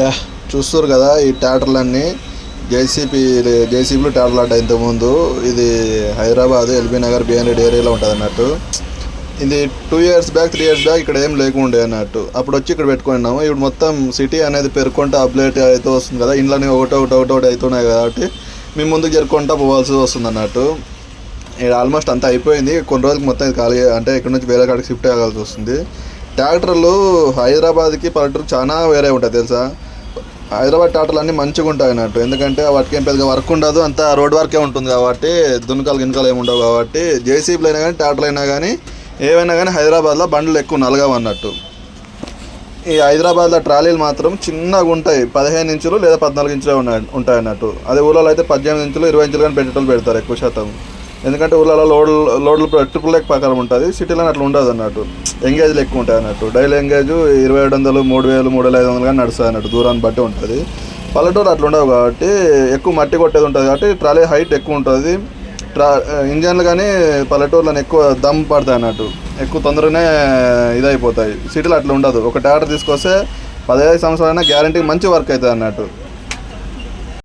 Yeah చూస్తారు కదా ఈ ట్యాటర్లన్నీ. జేసీపీ జేసీబీలు ట్యాటర్లు అడ్డ ఇంతకుముందు. ఇది హైదరాబాద్ ఎల్బీ నగర్ బిఎన్ రెడ్డి ఏరియాలో ఉంటుంది అన్నట్టు. ఇది two years back three years back ఇక్కడ ఏం లేకుండే అన్నట్టు. అప్పుడు వచ్చి ఇక్కడ పెట్టుకున్నాము. ఇప్పుడు మొత్తం సిటీ అనేది పెరుకుంటూ అప్డేట్ అయితే వస్తుంది కదా. ఇంట్లోనే ఒకటి ఒకటి ఒకటి ఒకటి అవుతున్నాయి కాబట్టి మేము ముందుకు జరుపుకుంటా పోవాల్సి వస్తుంది అన్నట్టు. ఇక్కడ ఆల్మోస్ట్ అంతా అయిపోయింది. కొన్ని రోజులకు మొత్తం ఇది ఖాళీ అంటే ఇక్కడ నుంచి వేరే కాడికి షిఫ్ట్ అవ్వాల్సి వస్తుంది. ట్రాక్టర్లు హైదరాబాద్కి పల్లెటూరు చాలా వేరే ఉంటాయి తెలుసా? హైదరాబాద్ ట్రాక్టర్లు అన్నీ మంచిగా ఉంటాయి అన్నట్టు. ఎందుకంటే వాటికి ఏం పెద్దగా వర్క్ ఉండదు అంతా రోడ్ వర్కే ఉంటుంది కాబట్టి దునకలు గినకలు ఏమి ఉండవు కాబట్టి జేసీబీలు అయినా కానీ ట్రాక్టర్లు అయినా కానీ ఏవైనా కానీ హైదరాబాద్లో బండ్లు ఎక్కువ నలగవు అన్నట్టు. ఈ హైదరాబాద్లో ట్రాలీలు మాత్రం చిన్నగా ఉంటాయి. పదిహేను ఇంచులు లేదా పద్నాలుగు ఇంచులు ఉన్నాయి ఉంటాయి అన్నట్టు. అదే ఊళ్ళో అయితే పద్దెనిమిది ఇంచులు ఇరవై ఇంచులు కానీ పెట్టేటోళ్ళు పెడతారు ఎక్కువ శాతం. ఎందుకంటే ఊళ్ళలో లోడ్ లోడ్లు ట్రిపుల్ లెక్క ప్రకారం ఉంటుంది. సిటీలో అట్లా ఉండదు అన్నట్టు. ఎంగేజ్లు ఎక్కువ ఉంటాయి అన్నట్టు. డైలీ ఎంగేజ్ ఇరవై ఏడు వందలు మూడు వేలు మూడు వేల ఐదు వందలు కానీ నడుస్తుంది అన్నట్టు. దూరాన్ని బట్టి ఉంటుంది. పల్లెటూరు అట్లా ఉండవు కాబట్టి ఎక్కువ మట్టి కొట్టేది ఉంటుంది కాబట్టి ట్రాలీ హైట్ ఎక్కువ ఉంటుంది. ట్రా ఇంజన్లు కానీ పల్లెటూరులో ఎక్కువ దమ్ పడతాయి అన్నట్టు. ఎక్కువ తొందరగానే ఇదైపోతాయి. సిటీలో అట్లా ఉండదు. ఒక ట్రాక్టర్ తీసుకొస్తే పదిహేను సంవత్సరాలైనా గ్యారంటీ మంచి వర్క్ అవుతుంది అన్నట్టు.